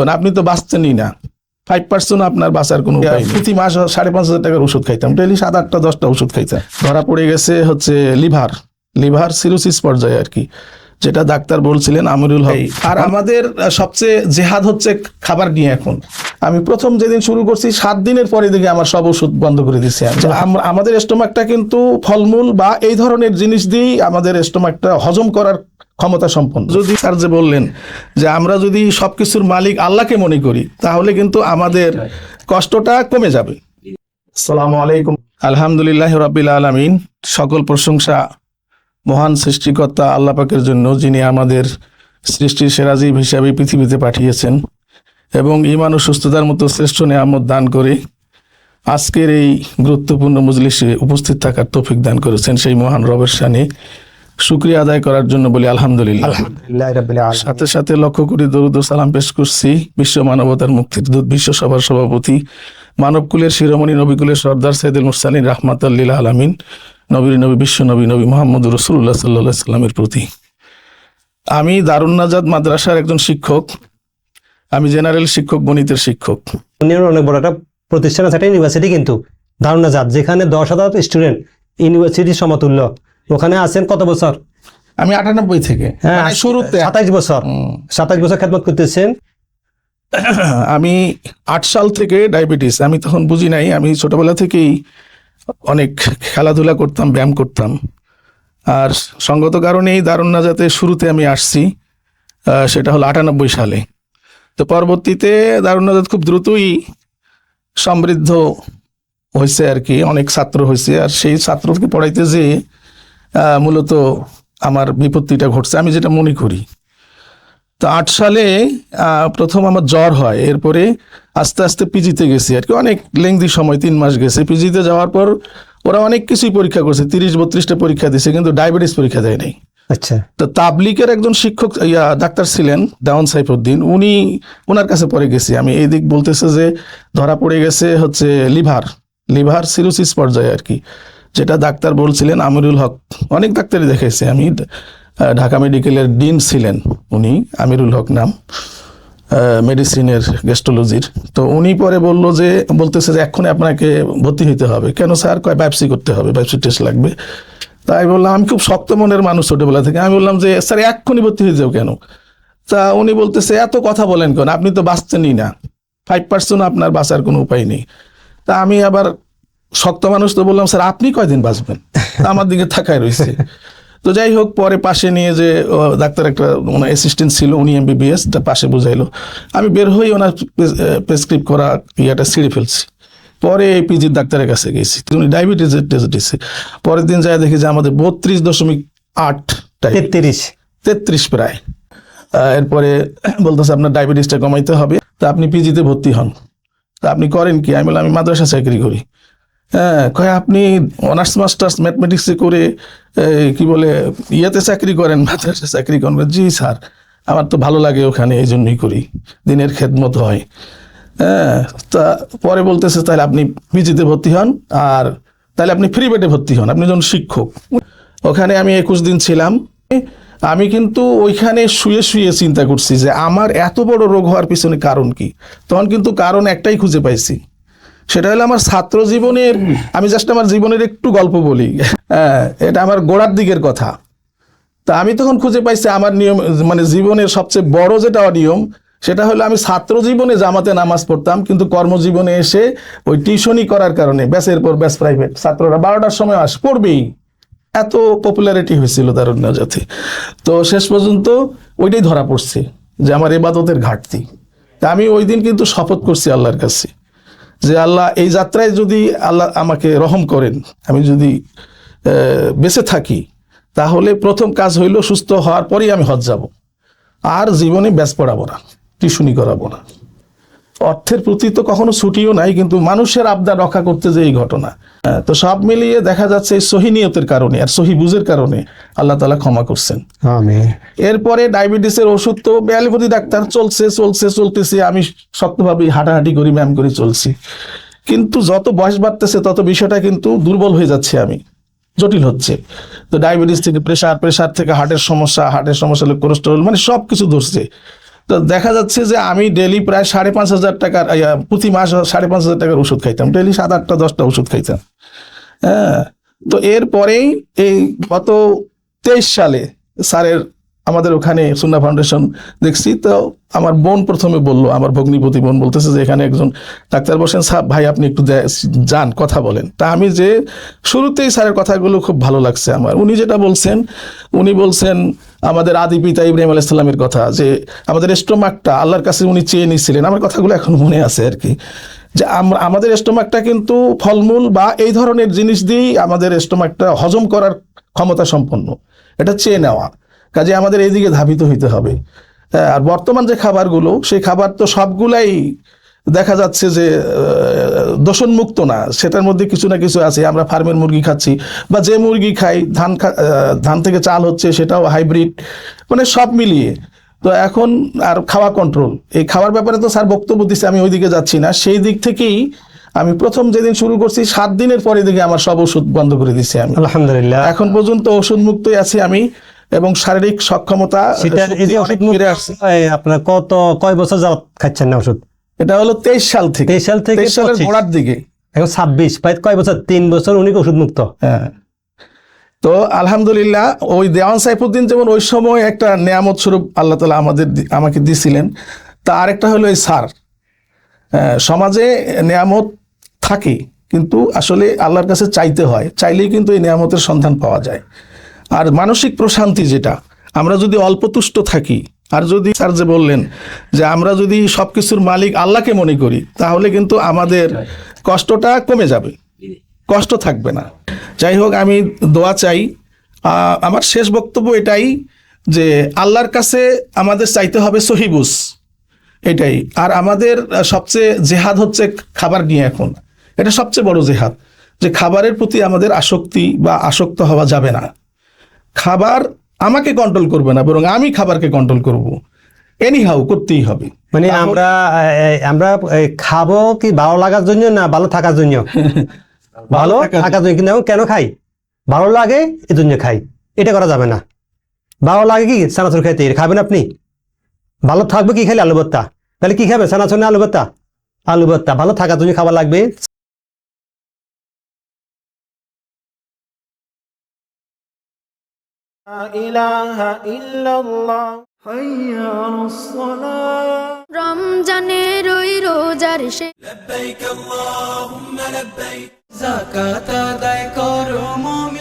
কারণ আপনি তো বাঁচতেনই না। ফাইভ পার্সেন্ট আপনার বাঁচার কোনো প্রতি মাস সাড়ে পাঁচ হাজার টাকার ওষুধ খাইতাম। ডেলি সাত আটটা দশটা ওষুধ খাইতাম। ধরা পড়ে গেছে হচ্ছে লিভার। লিভার সিরোসিস পর্যায়ে আর কি। যেটা ডাক্তার বলছিলেন আমিরুল হক। আর আমাদের সবচেয়ে জেহাদ হচ্ছে খাবার নিয়ে এখন। আমি প্রথম যেদিন শুরু করছি সাত দিনের পরে দেখে আমার সব ওষুধ বন্ধ করে দিচ্ছে আমাদের স্টোমাকটা কিন্তু ফলমূল বা এই ধরনের জিনিস দিয়েই আমাদের স্টোমাকটা হজম করার ক্ষমতা সম্পন্ন। যদি স্যার যে বললেন যে আমরা যদি সবকিছুর মালিক আল্লাহকে মনে করি তাহলে কিন্তু আমাদের কষ্টটা কমে যাবে। আসসালামু আলাইকুম। আলহামদুলিল্লাহ রাব্বিল আলামিন। সকল প্রশংসা মহান সৃষ্টিকর্তা আল্লাহ পাকের জন্য যিনি আমাদের সৃষ্টির সেরাজীব হিসাবে পৃথিবীতে পাঠিয়েছেন এবং ইমান ও সুস্থতার মতো শ্রেষ্ঠ নেয়ামত দান করে আজকের এই গুরুত্বপূর্ণ মজলিসে উপস্থিত থাকার তৌফিক দান করেছেন সেই মহান রবের শানে। শুক্রিয়া আদায় করার জন্য বলি আলহামদুলিল্লাহ। সাথে সাথে লক্ষ্য করে দরুদ সালাম পেশ করছি বিশ্ব মানবতার মুক্তির দূত বিশ্ব সভার সভাপতি মানবকুলের শিরোমণি নবীকুলের সর্দার সৈয়দুল মুরসালিন রাহমাতাল্লিল আলামিন নবীর নবী বিশ্ব নবী নবী মোহাম্মদ রসুল্লাহ সাল্লাহ সাল্লামের প্রতি। আমি দারুণ নাজাদ মাদ্রাসার একজন শিক্ষক আমি জেনারেল শিক্ষক গণিতের শিক্ষক। অনেক বড় একটা প্রতিষ্ঠান আছে একটা ইউনিভার্সিটি কিন্তু জাত যেখানে দশ হাজার স্টুডেন্ট ইউনিভার্সিটি সমতুল্য। ওখানে আছেন কত বছর? আমি আটানব্বই থেকে। হ্যাঁ মানে শুরুতে। সাতাইশ বছর। সাতাইশ বছর খেদমত করতেছেন? আমি আট সাল থেকে ডায়াবেটিস। আমি তখন বুঝি নাই। আমি ছোটবেলা থেকেই অনেক খেলাধুলা করতাম ব্যায়াম করতাম। আর সঙ্গত কারণেই দারুণ নাজাতে শুরুতে আমি আসছি সেটা হলো আটানব্বই সালে। তো পরবর্তীতে দারুণ নাজাত খুব দ্রুতই সমৃদ্ধ হয়েছে আর কি অনেক ছাত্র হয়েছে আর সেই ছাত্রকে পড়াইতে যে মূলত আমার বিপত্তিটা ঘটছে। আমি যেটা মনে করি তো আট সালে প্রথম আমার জ্বর হয় এরপরে আস্তে আস্তে পিজিতে গেছি আর কি। অনেক লেংদি সময় তিন মাস গেছে। পিজিতে যাওয়ার পর ওরা অনেক কিছুই পরীক্ষা করছে তিরিশ বত্রিশটা পরীক্ষা দিছে কিন্তু ডায়াবেটিস পরীক্ষা দেয় নাই। আচ্ছা। তো তাবলিকের একজন শিক্ষক ইয়া ডাক্তার ছিলেন দেওয়ান সাইফুদ্দিন উনি ওনার কাছে পরে গেছি। আমি এই দিক বলতেছে যে ধরা পড়ে গেছে হচ্ছে লিভার লিভার সিরোসিস পর্যায়ে আর কি। যেটা ডাক্তার বলছিলেন আমিরুল হক, অনেক ডাক্তারই দেখেছে আমি। ঢাকা মেডিকেলের ডিন ছিলেন উনি, আমিরুল হক নাম মেডিসিনের গেস্টোলজির। তো উনি পরে বলল যে, বলতেছে যে এক্ষুনি আপনাকে ভর্তি হইতে হবে। কেন স্যার? কয়, বায়োপসি করতে হবে, বায়োপসি টেস্ট লাগবে। তাই বললাম, আমি খুব শক্ত মনের মানুষ ছোটবেলা থেকে। আমি বললাম যে, স্যার, এক্ষুনি ভর্তি হয়ে যাও কেন? তা উনি বলতেছে, এত কথা বলেন কেন? আপনি তো বাঁচতেনই না। ফাইভ পার্সেন্ট আপনার বাঁচার কোনো উপায় নেই। তা আমি আবার শক্ত মানুষ তো বললাম স্যার আপনি কয়দিন বাঁচবেন? আমার দিকে থাকায় রয়েছে। তো যাই হোক পরে পাশে নিয়ে যে ডাক্তার একটা ওনার অ্যাসিস্ট্যান্ট ছিল উনি এমবিবিএস তা পাশে বুঝাইলো। আমি বের হয়ে ওনার প্রেসক্রিপ করা ইয়েটা ছিঁড়ে ফেলছি। পরে এই পিজির ডাক্তারের কাছে গেছি। উনি ডায়াবেটিসের টেস্ট দিচ্ছে পরের দিন যায় দেখি যে আমাদের বত্রিশ দশমিক আট তেত্রিশ। তেত্রিশ প্রায়। এরপরে বলতেছে আপনার ডায়াবেটিসটা কমাইতে হবে। তা আপনি পিজিতে ভর্তি হন। তা আপনি করেন কি? আমি বললাম আমি মাদ্রাসা চাকরি করি। হ্যাঁ কয় আপনি অনার্স মাস্টার্স ম্যাথমেটিক্সে করে কি বলে, ইয়েতে চাকরি করেন, মাদ্রাসা চাকরি করেন। জি স্যার, আমার তো ভালো লাগে ওখানে, এই জন্যই করি। দিনের খেদমত হয়। হ্যাঁ তা পরে বলতেছে, তাহলে আপনি পিজিতে ভর্তি হন, আর তাহলে আপনি ফ্রি বেডে ভর্তি হন, আপনি যখন শিক্ষক। ওখানে আমি একুশ দিন ছিলাম। আমি কিন্তু ওইখানে শুয়ে শুয়ে চিন্তা করছি যে, আমার এত বড় রোগ হওয়ার পিছনে কারণ কি? তখন কিন্তু কারণ একটাই খুঁজে পাইছি। সেটা হলো আমার ছাত্র জীবনের, আমি জাস্ট আমার জীবনের একটু গল্প বলি। হ্যাঁ এটা আমার গোড়ার দিকের কথা। তা আমি তখন খুঁজে পাইছি আমার নিয়ম মানে জীবনের সবচেয়ে বড় যেটা অনিয়ম, সেটা হলো আমি ছাত্র জীবনে জামাতে নামাজ পড়তাম, কিন্তু কর্মজীবনে এসে ওই টিউশনি করার কারণে ব্যাসের পর ব্যাস প্রাইভেট, ছাত্ররা বারোটার সময় আস, পড়বেই। এত পপুলারিটি হয়েছিল দারুণ নাজাতে তো শেষ পর্যন্ত ওইটাই ধরা পড়ছে, যে আমার এবাদতের ঘাটতি। তা আমি ওই দিন কিন্তু শপথ করছি আল্লাহর কাছে। যে আল্লাহ এই যাত্রায় যদি আল্লাহ আমাকে রহম করেন, আমি যদি বেঁচে থাকি, তাহলে প্রথম কাজ হইল সুস্থ হওয়ার পরেই আমি হজ যাব। আর জীবনে ব্যাস পড়াবো না, টিউশনি করাবো না। অর্থের প্রতি তো কখনো ছুটিও নাই কিন্তু মানুষের আবদার রক্ষা করতে যে এই ঘটনা। আহ, তো সব মিলিয়ে দেখা যাচ্ছে এই সহিনিয়তের কারণে আর সহি বুঝের কারণে আল্লাহ তালা ক্ষমা করছেন। এরপরে ডায়াবেটিসের ওষুধ তো বেয়ালিপতি ডাক্তার চলছে চলছে চলতেছে আমি শক্তভাবে হাঁটাহাঁটি করি ব্যায়াম করে চলছি। কিন্তু যত বয়স বাড়তেছে তত বিষয়টা কিন্তু দুর্বল হয়ে যাচ্ছে আমি। জটিল হচ্ছে। তো ডায়াবেটিস থেকে প্রেশার প্রেশার থেকে হার্টের সমস্যা হার্টের সমস্যা হলে কোলেস্টেরল মানে সব কিছু ধরছে। তো দেখা যাচ্ছে যে আমি ডেলি প্রায় সাড়ে পাঁচ হাজার টাকার প্রতি মাস সাড়ে পাঁচ হাজার টাকার ওষুধ খাইতাম। ডেলি সাত আটটা, দশটা ওষুধ খাইতাম। হ্যাঁ তো এরপরেই এই গত তেইশ সালে স্যারের আমাদের ওখানে সুন্না ফাউন্ডেশন দেখছি, তো আমার বোন প্রথমে বলল, আমার ভগ্নিপতি বোন বলতেছে যে এখানে একজন ডাক্তার বসেন সাহেব ভাই আপনি একটু যান, কথা বলেন। তা আমি যে শুরুতেই স্যারের কথাগুলো খুব ভালো লাগছে আমার। উনি যেটা বলছেন, উনি বলছেন আমাদের আদি পিতা ইব্রাহিম আলাইসাল্লামের কথা, যে আমাদের স্টোমাকটা আল্লাহর কাছে উনি চেয়ে নিছিলেন। আমার কথাগুলো এখন মনে আছে আর কি। যে আমরা আমাদের স্টোমাকটা কিন্তু ফলমূল বা এই ধরনের জিনিস দিয়েই আমাদের স্টোমাকটা হজম করার ক্ষমতা সম্পন্ন। এটা চেয়ে নেওয়া। কাজে আমাদের এইদিকে ধাবিত হইতে হবে। আর বর্তমান যে খাবারগুলো, সেই খাবার তো সবগুলাই দেখা যাচ্ছে যে দোষণ মুক্ত না। সেটার মধ্যে কিছু না কিছু আছে। আমরা ফার্মের মুরগি খাচ্ছি বা যে মুরগি খাই ধান ধান থেকে চাল হচ্ছে সেটাও হাইব্রিড মানে সব মিলিয়ে। তো এখন আর খাওয়া কন্ট্রোল এই খাওয়ার ব্যাপারে তো স্যার বক্তব্য দিচ্ছে আমি ওইদিকে যাচ্ছি না। সেই দিক থেকেই আমি প্রথম যেদিন শুরু করছি সাত দিনের পরে দিকে আমার সব ওষুধ বন্ধ করে দিচ্ছি আমি। আলহামদুলিল্লাহ। এখন পর্যন্ত ওষুধ মুক্তই আছি আমি এবং শারীরিক সক্ষমতা আপনার কত কয় বছর যাবত খাচ্ছেন না ওষুধ? এটা হলো তেইশ সাল থেকে। তেইশ সাল থেকে তেইশ সালের গোড়ার দিকে। এখন ছাব্বিশ প্রায় কয় বছর? তিন বছর উনি ওষুধ মুক্ত হ্যাঁ। তো আলহামদুলিল্লাহ ওই দেওয়ান সাইফুদ্দিন যেমন ওই সময় একটা নেয়ামত স্বরূপ আল্লাহ তালা আমাদের আমাকে দিছিলেন তা আরেকটা হলো এই সার। সমাজে নেয়ামত থাকে কিন্তু আসলে আল্লাহর কাছে চাইতে হয়। চাইলেই কিন্তু এই নেয়ামতের সন্ধান পাওয়া যায়। আর মানসিক প্রশান্তি যেটা আমরা যদি অল্প তুষ্ট থাকি আর যদি স্যার যে বললেন যে আমরা যদি সবকিছুর মালিক আল্লাহকে মনে করি তাহলে কিন্তু আমাদের কষ্টটা কমে যাবে। কষ্ট থাকবে না। যাই হোক আমি দোয়া চাই। আমার শেষ বক্তব্য এটাই যে আল্লাহর কাছে আমাদের চাইতে হবে সহিবুস এটাই। আর আমাদের সবচেয়ে জেহাদ হচ্ছে খাবার নিয়ে এখন। এটা সবচেয়ে বড় জেহাদ। যে খাবারের প্রতি আমাদের আসক্তি বা আসক্ত হওয়া যাবে না। খাবার আমাকে কন্ট্রোল করবে না বরং আমি খাবারকে কন্ট্রোল করব। এনি হাউ করতেই হবে। মানে আমরা আমরা খাব কি ভালো লাগার জন্য না ভালো থাকার জন্য? ভালো থাকার জন্য কিন্তু কেন খাই? ভালো লাগে এই জন্য খাই। এটা করা যাবে না। ভালো লাগে কি সানাচুর খাইতে খাবেন আপনি? ভালো থাকবে কি খাইলে আলু ভর্তা? তাহলে কি খাবে? সানাচুর না আলু ভর্তা? আলু ভর্তা। ভালো থাকার জন্য খাবার লাগবে। রমজানের ওই রোজার সে জাকাত আদায় করো মুমিন।